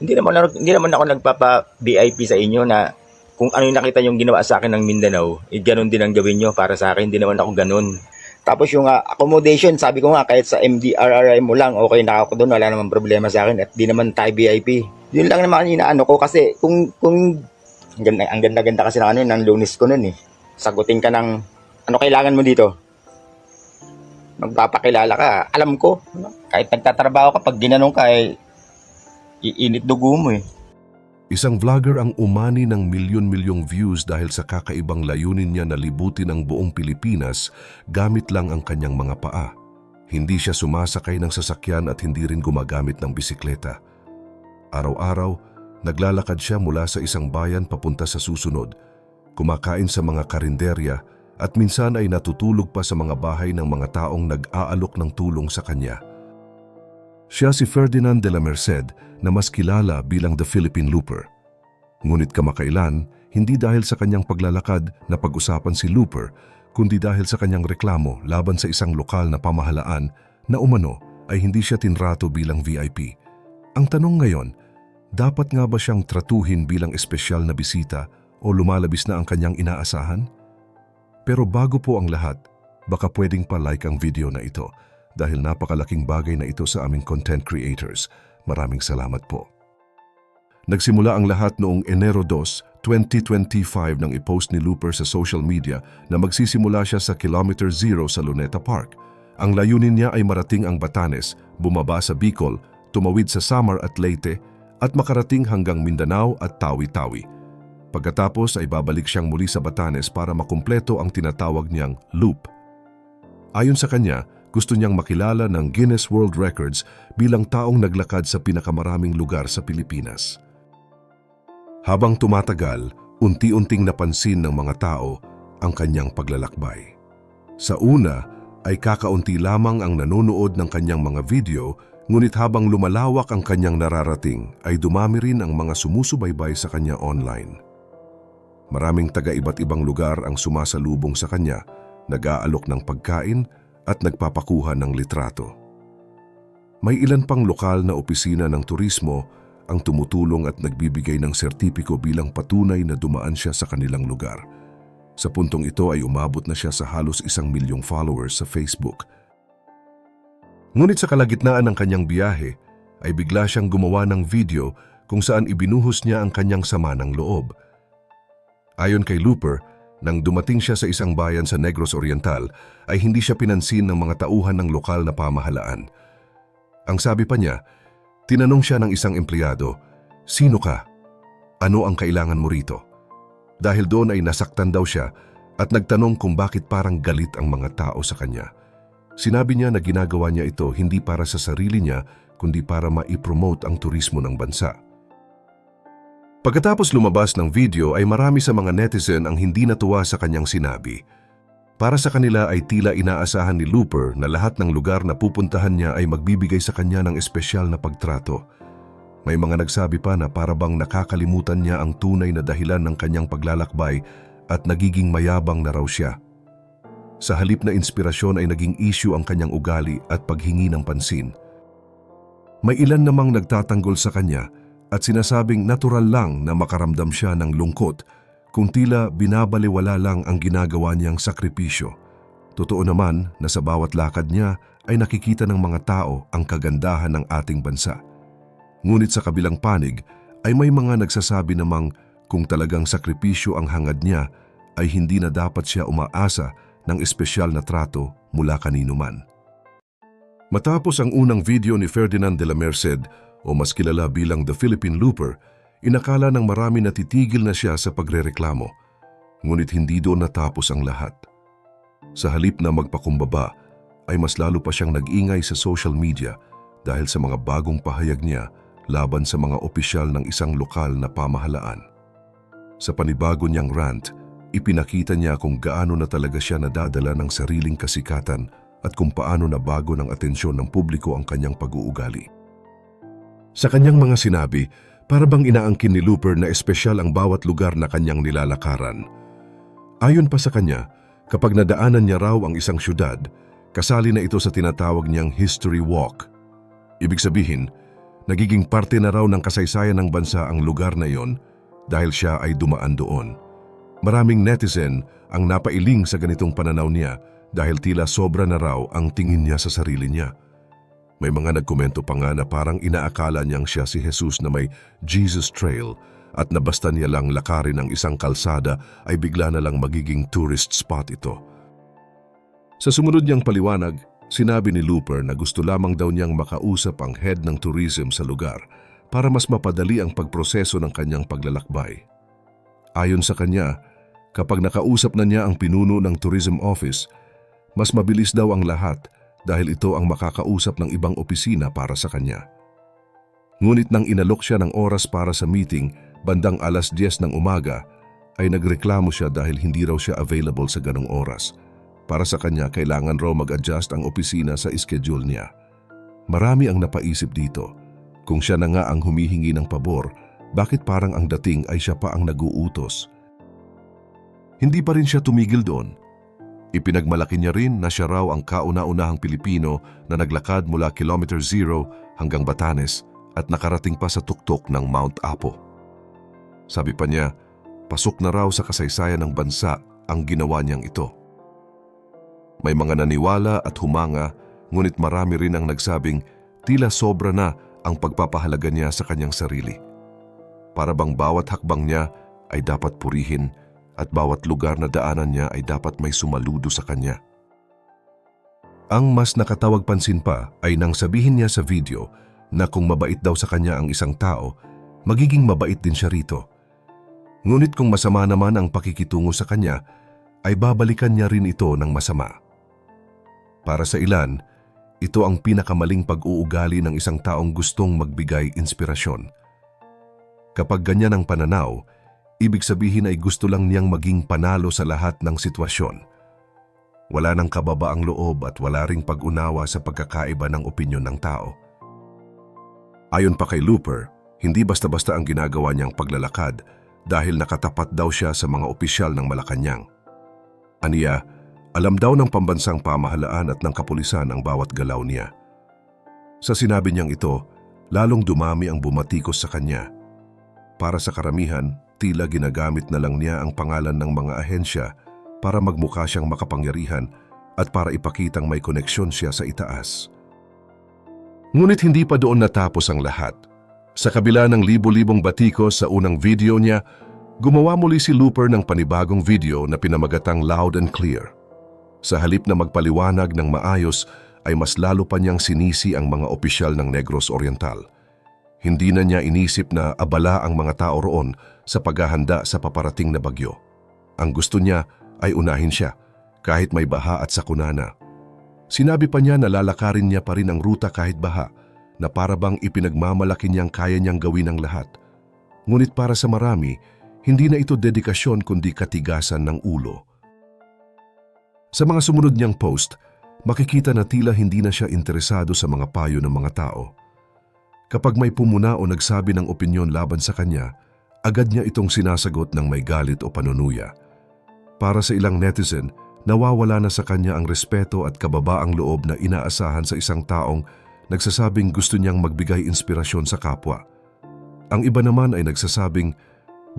Hindi naman, ako- hindi naman ako nagpapa-VIP sa inyo na kung ano yung nakita yung ginawa sa akin ng Mindanao, eh, ganun din ang gawin nyo para sa akin. Hindi naman ako ganun. Tapos yung ah, accommodation, sabi ko nga, kahit sa MDRRI mo lang, okay na ako doon, wala namang problema sa akin at di naman tayo VIP. Yun lang naman inaano ko kasi kung, kung, ang ganda, ang ganda-ganda kasi ng ano, ng lunis ko nun eh. Sagutin ka ng, ano kailangan mo dito? Magpapakilala ka, alam ko. Kahit nagtatrabaho ka, pag ginanong ka, eh, iinit dugo mo eh. Isang vlogger ang umani ng milyon-milyong views dahil sa kakaibang layunin niya na libutin ang buong Pilipinas gamit lang ang kanyang mga paa. Hindi siya sumasakay ng sasakyan at hindi rin gumagamit ng bisikleta. Araw-araw, naglalakad siya mula sa isang bayan papunta sa susunod, kumakain sa mga karinderya at minsan ay natutulog pa sa mga bahay ng mga taong nag-aalok ng tulong sa kanya. Siya si Ferdinand de la Merced na mas kilala bilang The Philippine Looper. Ngunit kamakailan, hindi dahil sa kanyang paglalakad na pag-usapan si Looper, kundi dahil sa kanyang reklamo laban sa isang lokal na pamahalaan na umano ay hindi siya tinrato bilang VIP. Ang tanong ngayon, dapat nga ba siyang tratuhin bilang espesyal na bisita o lumalabis na ang kanyang inaasahan? Pero bago po ang lahat, baka pwedeng pa-like ang video na ito dahil napakalaking bagay na ito sa aming content creators. Maraming salamat po. Nagsimula ang lahat noong Enero 2, 2025 nang i-post ni Looper sa social media na magsisimula siya sa Kilometer Zero sa Luneta Park. Ang layunin niya ay marating ang Batanes, bumaba sa Bicol, tumawid sa Samar at Leyte, at makarating hanggang Mindanao at Tawi-Tawi. Pagkatapos ay babalik siyang muli sa Batanes para makumpleto ang tinatawag niyang loop. Ayon sa kanya, gusto niyang makilala ng Guinness World Records bilang taong naglakad sa pinakamaraming lugar sa Pilipinas. Habang tumatagal, unti-unting napansin ng mga tao ang kanyang paglalakbay. Sa una ay kakaunti lamang ang nanonood ng kanyang mga video, ngunit habang lumalawak ang kanyang nararating ay dumami rin ang mga sumusubaybay sa kanya online. Maraming taga iba't ibang lugar ang sumasalubong sa kanya, nag-aalok ng pagkain at nagpapakuha ng litrato. May ilan pang lokal na opisina ng turismo ang tumutulong at nagbibigay ng sertipiko bilang patunay na dumaan siya sa kanilang lugar. Sa puntong ito ay umabot na siya sa halos isang milyong followers sa Facebook. Ngunit sa kalagitnaan ng kanyang biyahe, ay bigla siyang gumawa ng video kung saan ibinuhos niya ang kanyang sama ng loob. Ayon kay Looper, nang dumating siya sa isang bayan sa Negros Oriental, ay hindi siya pinansin ng mga tauhan ng lokal na pamahalaan. Ang sabi pa niya, tinanong siya ng isang empleyado, Sino ka? Ano ang kailangan mo rito? Dahil doon ay nasaktan daw siya at nagtanong kung bakit parang galit ang mga tao sa kanya. Sinabi niya na ginagawa niya ito hindi para sa sarili niya kundi para ma-promote ang turismo ng bansa. Pagkatapos lumabas ng video ay marami sa mga netizen ang hindi natuwa sa kanyang sinabi. Para sa kanila ay tila inaasahan ni Looper na lahat ng lugar na pupuntahan niya ay magbibigay sa kanya ng espesyal na pagtrato. May mga nagsabi pa na para bang nakakalimutan niya ang tunay na dahilan ng kanyang paglalakbay at nagiging mayabang na raw siya. Sa halip na inspirasyon ay naging issue ang kanyang ugali at paghingi ng pansin. May ilan namang nagtatanggol sa kanya at sinasabing natural lang na makaramdam siya ng lungkot kung tila binabaliwala lang ang ginagawa niyang sakripisyo. Totoo naman na sa bawat lakad niya ay nakikita ng mga tao ang kagandahan ng ating bansa. Ngunit sa kabilang panig ay may mga nagsasabi namang kung talagang sakripisyo ang hangad niya ay hindi na dapat siya umaasa ng espesyal na trato mula kanino man. Matapos ang unang video ni Ferdinand de la Merced o mas kilala bilang The Philippine Looper, inakala ng marami na titigil na siya sa pagrereklamo. Ngunit hindi doon natapos ang lahat. Sa halip na magpakumbaba, ay mas lalo pa siyang nag-ingay sa social media dahil sa mga bagong pahayag niya laban sa mga opisyal ng isang lokal na pamahalaan. Sa panibago niyang rant, ipinakita niya kung gaano na talaga siya nadadala ng sariling kasikatan at kung paano na bago ng atensyon ng publiko ang kanyang pag-uugali. Sa kanyang mga sinabi, para bang inaangkin ni Looper na espesyal ang bawat lugar na kanyang nilalakaran. Ayon pa sa kanya, kapag nadaanan niya raw ang isang syudad, kasali na ito sa tinatawag niyang History Walk. Ibig sabihin, Nagiging parte na raw ng kasaysayan ng bansa ang lugar na iyon dahil siya ay dumaan doon. Maraming netizen ang napailing sa ganitong pananaw niya dahil tila sobra na raw ang tingin niya sa sarili niya. May mga nagkomento pa nga na parang inaakala niyang siya si Jesus na may Jesus Trail at na basta niya lang lakarin ang isang kalsada ay bigla na lang magiging tourist spot ito. Sa sumunod niyang paliwanag, sinabi ni Looper na gusto lamang daw niyang makausap ang head ng tourism sa lugar para mas mapadali ang pagproseso ng kanyang paglalakbay. Ayon sa kanya, kapag nakausap na niya ang pinuno ng tourism office, mas mabilis daw ang lahat dahil ito ang makakausap ng ibang opisina para sa kanya. Ngunit nang inalok siya ng oras para sa meeting bandang alas 10 ng umaga, ay nagreklamo siya dahil hindi raw siya available sa ganong oras. Para sa kanya, kailangan raw mag-adjust ang opisina sa schedule niya. Marami ang napaisip dito. Kung siya na nga ang humihingi ng pabor, bakit parang ang dating ay siya pa ang naguutos? Hindi pa rin siya tumigil doon. Ipinagmalaki niya rin na siya raw ang kauna-unahang Pilipino na naglakad mula kilometer zero hanggang Batanes at nakarating pa sa tuktok ng Mount Apo. Sabi pa niya, pasok na raw sa kasaysayan ng bansa ang ginawa niyang ito. May mga naniwala at humanga, ngunit marami rin ang nagsabing tila sobra na ang pagpapahalaga niya sa kanyang sarili. Para bang bawat hakbang niya ay dapat purihin at bawat lugar na daanan niya ay dapat may sumaludo sa kanya. Ang mas nakatawag pansin pa ay nang sabihin niya sa video na kung mabait daw sa kanya ang isang tao, magiging mabait din siya rito. Ngunit kung masama naman ang pakikitungo sa kanya, ay babalikan niya rin ito ng masama. Para sa ilan, ito ang pinakamaling pag-uugali ng isang taong gustong magbigay inspirasyon. Kapag ganyan ang pananaw, ibig sabihin ay gusto lang niyang maging panalo sa lahat ng sitwasyon. Wala nang kababaang loob at wala ring pag-unawa sa pagkakaiba ng opinyon ng tao. Ayon pa kay Looper, hindi basta-basta ang ginagawa niyang paglalakad dahil nakatapat daw siya sa mga opisyal ng Malacanang. Aniya, alam daw ng pambansang pamahalaan at ng kapulisan ang bawat galaw niya. Sa sinabi niyang ito, lalong dumami ang bumatikos sa kanya. Para sa karamihan, tila ginagamit na lang niya ang pangalan ng mga ahensya para magmukha siyang makapangyarihan at para ipakitang may koneksyon siya sa itaas. Ngunit hindi pa doon natapos ang lahat. Sa kabila ng libo-libong batikos sa unang video niya, gumawa muli si Looper ng panibagong video na pinamagatang loud and clear. Sa halip na magpaliwanag ng maayos, ay mas lalo pa niyang sinisi ang mga opisyal ng Negros Oriental. Hindi na niya inisip na abala ang mga tao roon sa paghahanda sa paparating na bagyo. Ang gusto niya ay unahin siya, kahit may baha at sakunana. Sinabi pa niya na lalakarin niya pa rin ang ruta kahit baha, na para bang ipinagmamalaki niyang kaya niyang gawin ang lahat. Ngunit para sa marami, hindi na ito dedikasyon kundi katigasan ng ulo. Sa mga sumunod niyang post, makikita na tila hindi na siya interesado sa mga payo ng mga tao. Kapag may pumuna o nagsabi ng opinyon laban sa kanya, agad niya itong sinasagot ng may galit o panunuya. Para sa ilang netizen, nawawala na sa kanya ang respeto at kababaang loob na inaasahan sa isang taong nagsasabing gusto niyang magbigay inspirasyon sa kapwa. Ang iba naman ay nagsasabing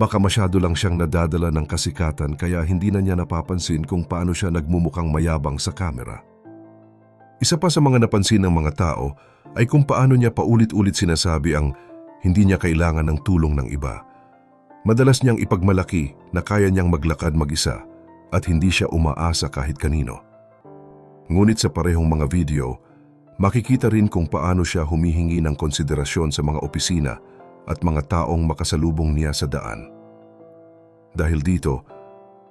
baka masyado lang siyang nadadala ng kasikatan kaya hindi na niya napapansin kung paano siya nagmumukhang mayabang sa kamera. Isa pa sa mga napansin ng mga tao ay kung paano niya paulit-ulit sinasabi ang hindi niya kailangan ng tulong ng iba. Madalas niyang ipagmalaki na kaya niyang maglakad mag-isa at hindi siya umaasa kahit kanino. Ngunit sa parehong mga video, makikita rin kung paano siya humihingi ng konsiderasyon sa mga opisina at mga taong makasalubong niya sa daan. Dahil dito,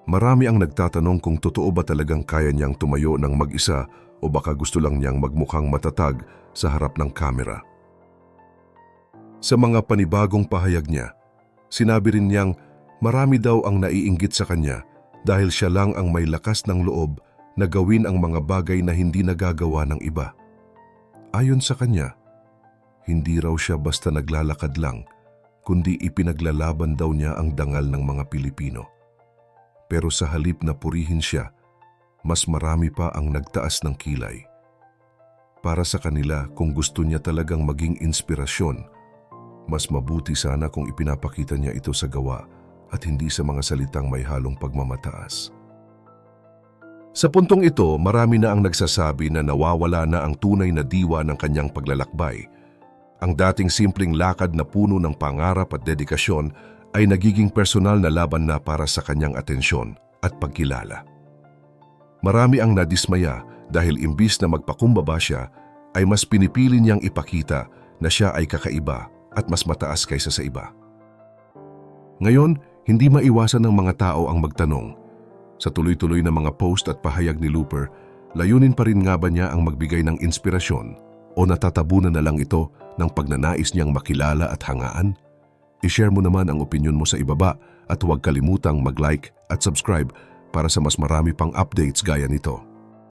marami ang nagtatanong kung totoo ba talagang kaya niyang tumayo ng mag-isa o baka gusto lang niyang magmukhang matatag sa harap ng kamera. Sa mga panibagong pahayag niya, sinabi rin niyang marami daw ang naiinggit sa kanya dahil siya lang ang may lakas ng loob na gawin ang mga bagay na hindi nagagawa ng iba. Ayon sa kanya, hindi raw siya basta naglalakad lang, kundi ipinaglalaban daw niya ang dangal ng mga Pilipino. Pero sa halip na purihin siya, mas marami pa ang nagtaas ng kilay. Para sa kanila, kung gusto niya talagang maging inspirasyon, mas mabuti sana kung ipinapakita niya ito sa gawa at hindi sa mga salitang may halong pagmamataas. Sa puntong ito, marami na ang nagsasabi na nawawala na ang tunay na diwa ng kanyang paglalakbay. Ang dating simpleng lakad na puno ng pangarap at dedikasyon ay nagiging personal na laban na para sa kanyang atensyon at pagkilala. Marami ang nadismaya dahil imbis na magpakumbaba siya, ay mas pinipili niyang ipakita na siya ay kakaiba at mas mataas kaysa sa iba. Ngayon, hindi maiwasan ng mga tao ang magtanong, sa tuloy-tuloy na mga post at pahayag ni Looper, layunin pa rin nga ba niya ang magbigay ng inspirasyon o natatabunan na lang ito ng pagnanais niyang makilala at hangaan? I-share mo naman ang opinion mo sa ibaba at huwag kalimutang mag-like at subscribe para sa mas marami pang updates gaya nito.